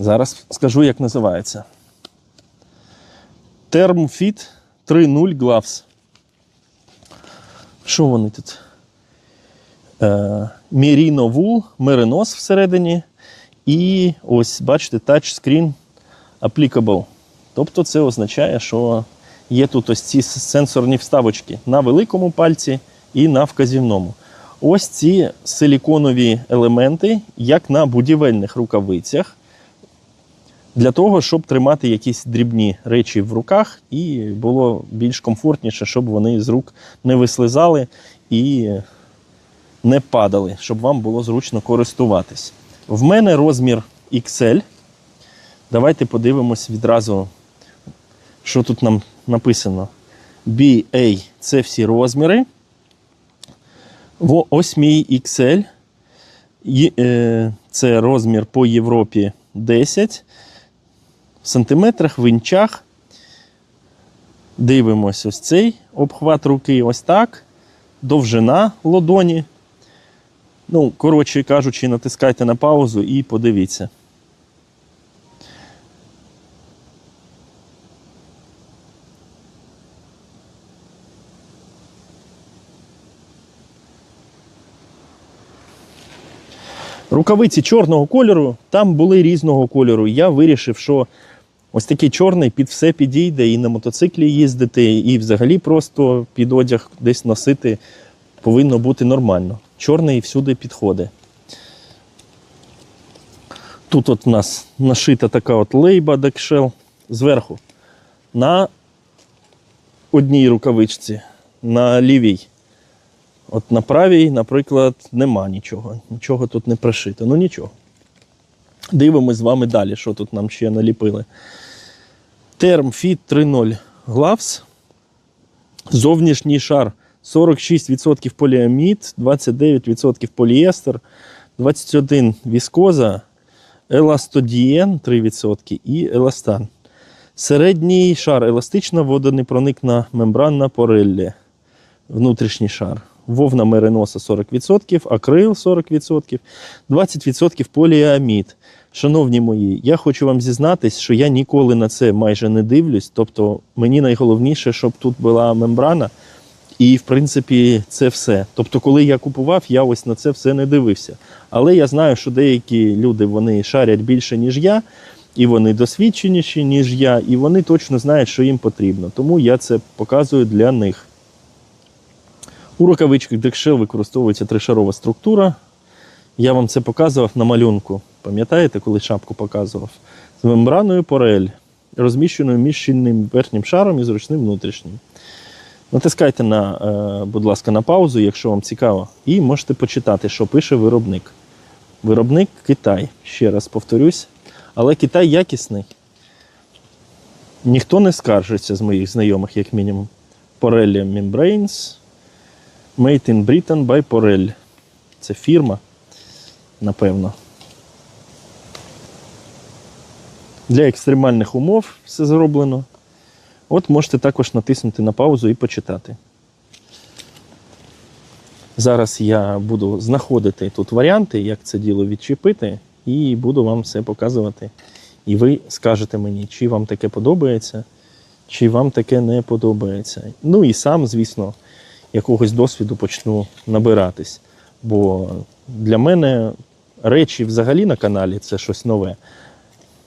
Зараз скажу, як називається. Thermfit 3.0 Gloves. Що вони тут? Е, Merino Wool, меринос всередині. І ось, бачите, Touchscreen Applicable. Тобто це означає, що є тут ось ці сенсорні вставочки на великому пальці і на вказівному. Ось ці силіконові елементи, як на будівельних рукавицях, для того, щоб тримати якісь дрібні речі в руках, і було більш комфортніше, щоб вони з рук не вислизали і не падали, щоб вам було зручно користуватись. В мене розмір XL. Давайте подивимось відразу, що тут нам написано. BA це всі розміри. Ось мій XL. Е, Це розмір по Європі 10. Сантиметрах, в інчах. Дивимось ось цей обхват руки, ось так. Довжина лодоні. Ну, коротше кажучи, натискайте на паузу і подивіться. Рукавиці чорного кольору, там були різного кольору. Я вирішив, що ось такий чорний під все підійде і на мотоциклі їздити, і взагалі просто під одяг десь носити повинно бути нормально. Чорний всюди підходить. Тут от у нас нашита така от лейба декшел зверху. На одній рукавичці, на лівій. От на правій, наприклад, нема нічого. Нічого тут не пришито. Ну нічого. Дивимось з вами далі, що тут нам ще наліпили. Termfit 3.0 Gloves. Зовнішній шар 46% поліамід, 29% поліестер, 21% віскоза, еластодієн 3% і еластан. Середній шар еластична водонепроникна мембранна пореллі. Внутрішній шар. Вовна мериноса 40%, акрил 40%, 20% поліамід. Шановні мої, я хочу вам зізнатись, що я ніколи на це майже не дивлюсь. Тобто мені найголовніше, щоб тут була мембрана, і в принципі це все. Тобто, коли я купував, я ось на це все не дивився. Але я знаю, що деякі люди вони шарять більше, ніж я, і вони досвідченіші, ніж я, і вони точно знають, що їм потрібно. Тому я це показую для них. У рукавичках Декшел використовується тришарова структура. Я вам це показував на малюнку. Пам'ятаєте, коли шапку показував? З мембраною порель, розміщеною між щільним верхнім шаром і зручним внутрішнім. Натискайте, на, е, будь ласка, на паузу, якщо вам цікаво, і можете почитати, що пише виробник. Виробник Китай, ще раз повторюсь. Але Китай якісний. Ніхто не скаржиться з моїх знайомих, як мінімум. Pirelli Membranes. Made in Britain by Porel. Це фірма, напевно. Для екстремальних умов все зроблено. От можете також натиснути на паузу і почитати. Зараз я буду знаходити тут варіанти, як це діло відчепити, і буду вам все показувати. І ви скажете мені, чи вам таке подобається, чи вам таке не подобається. Ну і сам, звісно, якогось досвіду почну набиратись. Бо для мене речі взагалі на каналі це щось нове.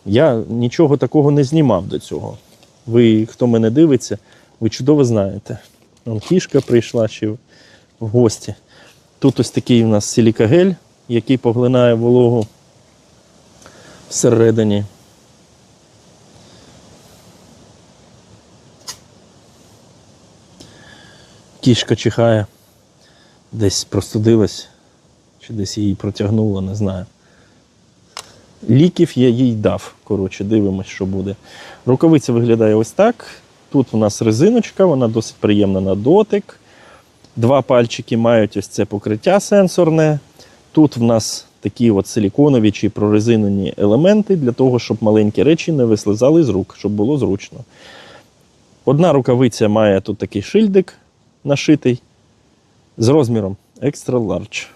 Я нічого такого не знімав до цього. Ви, хто мене дивиться, ви чудово знаєте. Вон кішка прийшла ще в гості. Тут ось такий у нас силікагель, який поглинає вологу всередині. Кішка чихає, десь простудилась, чи десь її протягнуло, не знаю. Ліків я їй дав. Коротше, дивимось, що буде. Рукавиця виглядає ось так. Тут у нас резиночка, вона досить приємна на дотик. Два пальчики мають ось це покриття сенсорне. Тут в нас такі от силіконові чи прорезинені елементи для того, щоб маленькі речі не вислизали з рук, щоб було зручно. Одна рукавиця має тут такий шильдик нашитий з розміром Extra Large.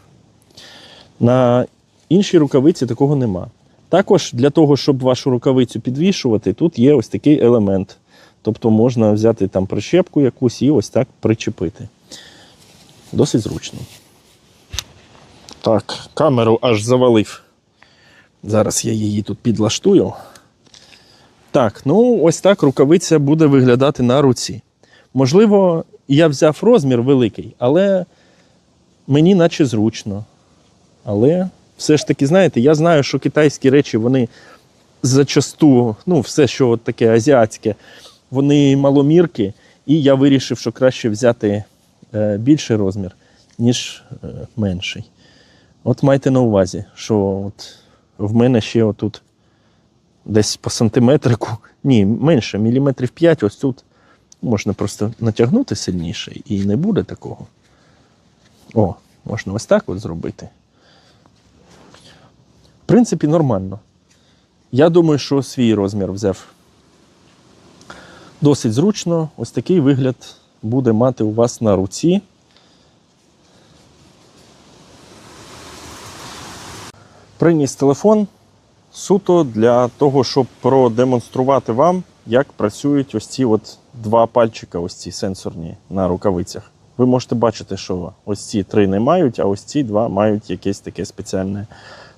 На іншій рукавиці такого нема. Також для того, щоб вашу рукавицю підвішувати, тут є ось такий елемент. Тобто можна взяти там прищепку якусь і ось так причепити. Досить зручно. Так, камеру аж завалив. Зараз я її тут підлаштую. Так, ну ось так рукавиця буде виглядати на руці. Можливо, я взяв розмір великий, але мені наче зручно. Але все ж таки, знаєте, я знаю, що китайські речі, вони зачасту, ну, все, що от таке азіатське, вони маломірки, і я вирішив, що краще взяти е, більший розмір, ніж е, менший. От майте на увазі, що от в мене ще отут десь по сантиметрику, ні, менше, міліметрів 5, ось тут можна просто натягнути сильніше і не буде такого. О, можна ось так от зробити. В принципі, нормально. Я думаю, що свій розмір взяв. Досить зручно. Ось такий вигляд буде мати у вас на руці. Приніс телефон суто для того, щоб продемонструвати вам, як працюють ось ці от два пальчика, ось ці сенсорні на рукавицях. Ви можете бачити, що ось ці три не мають, а ось ці два мають якесь таке спеціальне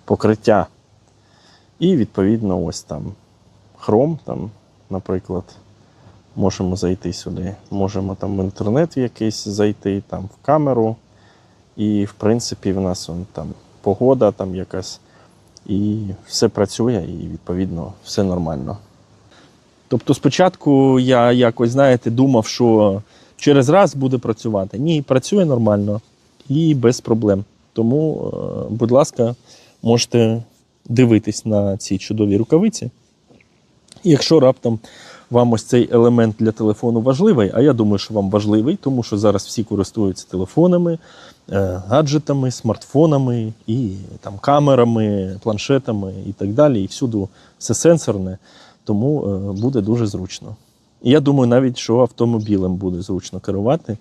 покриття. І відповідно, ось там хром, там, наприклад, можемо зайти сюди. Можемо там в інтернет якийсь зайти, там в камеру. І, в принципі, в нас он, там погода там якась. І все працює, і відповідно все нормально. Тобто, спочатку я якось, знаєте, думав, що через раз буде працювати. Ні, працює нормально і без проблем. Тому, е, будь ласка, можете дивитись на ці чудові рукавиці. І Якщо раптом вам ось цей елемент для телефону важливий, а я думаю, що вам важливий, тому що зараз всі користуються телефонами, е, гаджетами, смартфонами і там камерами, планшетами і так далі. І всюди все сенсорне, тому е, буде дуже зручно. І я думаю, навіть що автомобілем буде зручно керувати,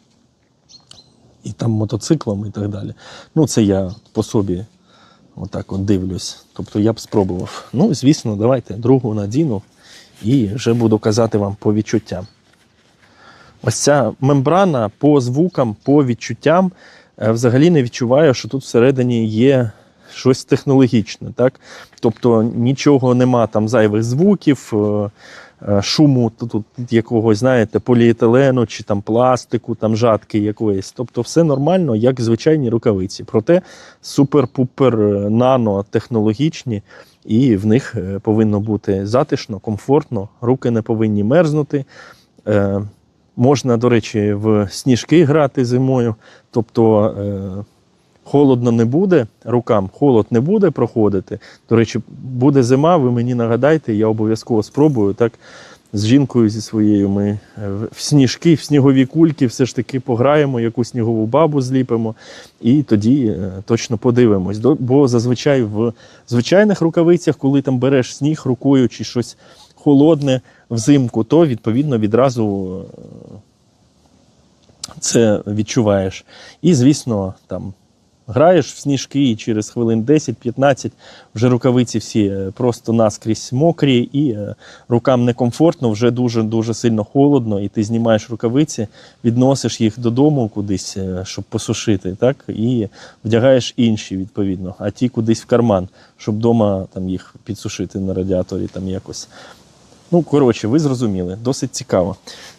і там мотоциклом, і так далі. Ну, це я по собі отак от дивлюсь. Тобто я б спробував. Ну, звісно, давайте другу надіну і вже буду казати вам по відчуттям. Ось ця мембрана по звукам, по відчуттям е, взагалі не відчуваю, що тут всередині є щось технологічне. Так? Тобто нічого нема там зайвих звуків, е, шуму тут, якогось, знаєте, поліетилену чи там пластику, там жатки якоїсь. Тобто все нормально, як звичайні рукавиці. Проте супер-пупер е, нано технологічні, і в них е, повинно бути затишно, комфортно, руки не повинні мерзнути. Е, Можна, до речі, в сніжки грати зимою, тобто е, холодно не буде рукам, холод не буде проходити. До речі, буде зима, ви мені нагадайте, я обов'язково спробую. Так, з жінкою зі своєю ми е, в сніжки, в снігові кульки все ж таки пограємо, яку снігову бабу зліпимо, і тоді е, точно подивимось. Бо зазвичай в звичайних рукавицях, коли там береш сніг рукою чи щось холодне взимку, то відповідно відразу е, це відчуваєш. І, звісно, там граєш в сніжки, і через хвилин 10-15 вже рукавиці всі е, просто наскрізь мокрі, і е, рукам некомфортно, вже дуже-дуже сильно холодно, і ти знімаєш рукавиці, відносиш їх додому кудись, е, щоб посушити, так? і вдягаєш інші відповідно, а ті кудись в карман, щоб вдома там, їх підсушити на радіаторі там якось. Ну, коротше, ви зрозуміли, досить цікаво.